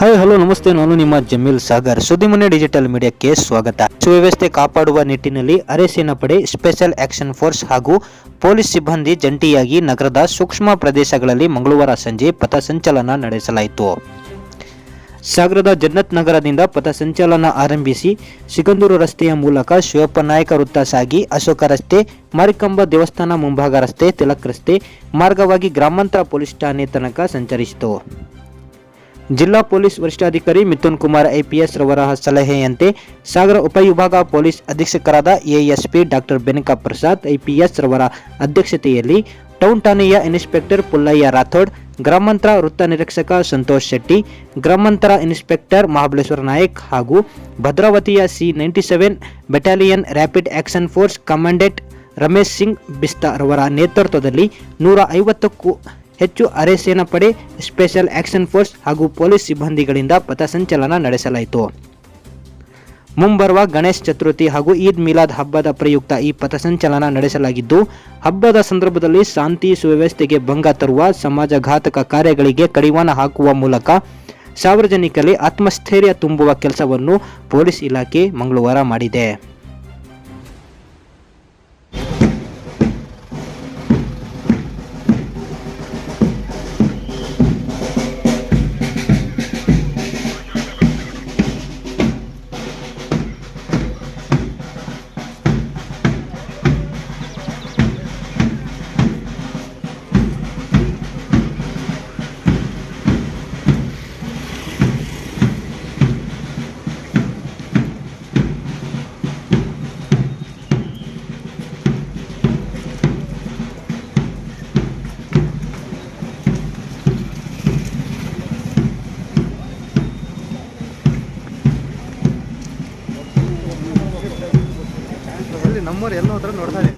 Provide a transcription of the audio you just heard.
Hi hello ನಮಸ್ತೆ. ನಾನು ನಿಮ್ಮ ಜಮೀಲ್ ಸಾಗರ್. ಸುದ್ದಿಮನೆ ಡಿಜಿಟಲ್ ಮೀಡಿಯಾಕ್ಕೆ ಸ್ವಾಗತ. ಸುವ್ಯವಸ್ಥೆ ಕಾಪಾಡುವ ನಿಟ್ಟಿನಲ್ಲಿ ಅರೆಸೇನಾ ಪಡೆ ಸ್ಪೆಷಲ್ ಆಕ್ಷನ್ ಫೋರ್ಸ್ ಹಾಗೂ ಪೊಲೀಸ್ ಸಿಬ್ಬಂದಿ ಜಂಟಿಯಾಗಿ ನಗರದ ಸೂಕ್ಷ್ಮ ಪ್ರದೇಶಗಳಲ್ಲಿ ಮಂಗಳವಾರ ಸಂಜೆ ಪಥಸಂಚಲನ ನಡೆಸಲಾಯಿತು. ಸಾಗರದ ಜನ್ನತ್ ನಗರದಿಂದ ಪಥಸಂಚಲನ ಆರಂಭಿಸಿ ಸಿಗಂದೂರು ರಸ್ತೆಯ ಮೂಲಕ ಶಿವಪ್ಪ ನಾಯಕ ವೃತ್ತ ಸಾಗಿ ಅಶೋಕ ರಸ್ತೆ, ಮಾರಿಕಂಬ ದೇವಸ್ಥಾನ ಮುಂಭಾಗ ರಸ್ತೆ, ತಿಲಕ್ ರಸ್ತೆ ಮಾರ್ಗವಾಗಿ ಗ್ರಾಮಾಂತರ ಪೊಲೀಸ್ ಠಾಣೆ ತನಕ ಸಂಚರಿಸಿತು. ಜಿಲ್ಲಾ ಪೊಲೀಸ್ ವರಿಷ್ಠಾಧಿಕಾರಿ ಮಿಥುನ್ ಕುಮಾರ್ ಐಪಿಎಸ್ ರವರ ಸಲಹೆಯಂತೆ ಸಾಗರ ಉಪವಿಭಾಗ police ಅಧೀಕ್ಷಕರಾದ ASP doctor Benaka Prasad, IPS ರವರ ಅಧ್ಯಕ್ಷತೆಯಲ್ಲಿ ಟೌನ್ ಠಾಣೆಯ ಇನ್ಸ್ಪೆಕ್ಟರ್ ಪುಲ್ಲಯ್ಯ ರಾಥೋಡ್ ಗ್ರಾಮಾಂತರ ವೃತ್ತ ನಿರೀಕ್ಷಕ ಸಂತೋಷ್ ಶೆಟ್ಟಿ ಗ್ರಾಮಾಂತರ ಇನ್ಸ್ಪೆಕ್ಟರ್ ಮಹಾಬಲೇಶ್ವರ ನಾಯಕ್ ಹಾಗೂ ಭದ್ರಾವತಿಯ C ninety seven battalion rapid action force commandant Ramesh Singh Bista ರವರ ನೇತೃತ್ವದಲ್ಲಿ ನೂರ ಐವತ್ತಕ್ಕೂ ಹೆಚ್ಚು ಅರೆ ಸೇನಾ ಪಡೆ, ಸ್ಪೆಷಲ್ ಆಕ್ಷನ್ ಫೋರ್ಸ್ ಹಾಗೂ ಪೊಲೀಸ್ ಸಿಬ್ಬಂದಿಗಳಿಂದ ಪಥಸಂಚಲನ ನಡೆಸಲಾಯಿತು. ಮುಂಬರುವ ಗಣೇಶ್ ಚತುರ್ಥಿ ಹಾಗೂ ಈದ್ ಮಿಲಾದ್ ಹಬ್ಬದ ಪ್ರಯುಕ್ತ ಈ ಪಥಸಂಚಲನ ನಡೆಸಲಾಗಿದ್ದು, ಹಬ್ಬದ ಸಂದರ್ಭದಲ್ಲಿ ಶಾಂತಿ ಸುವ್ಯವಸ್ಥೆಗೆ ಭಂಗ ತರುವ ಸಮಾಜಘಾತಕ ಕಾರ್ಯಗಳಿಗೆ ಕಡಿವಾಣ ಹಾಕುವ ಮೂಲಕ ಸಾರ್ವಜನಿಕರಲ್ಲಿ ಆತ್ಮಸ್ಥೈರ್ಯ ತುಂಬುವ ಕೆಲಸವನ್ನು ಪೊಲೀಸ್ ಇಲಾಖೆ ಮಂಗಳವಾರ ಮಾಡಿದೆ. ಅಲ್ಲಿ ನಮ್ಮವ್ರು ಎಲ್ಲ ಹೋದ್ರೆ ನೋಡ್ತಾರೆ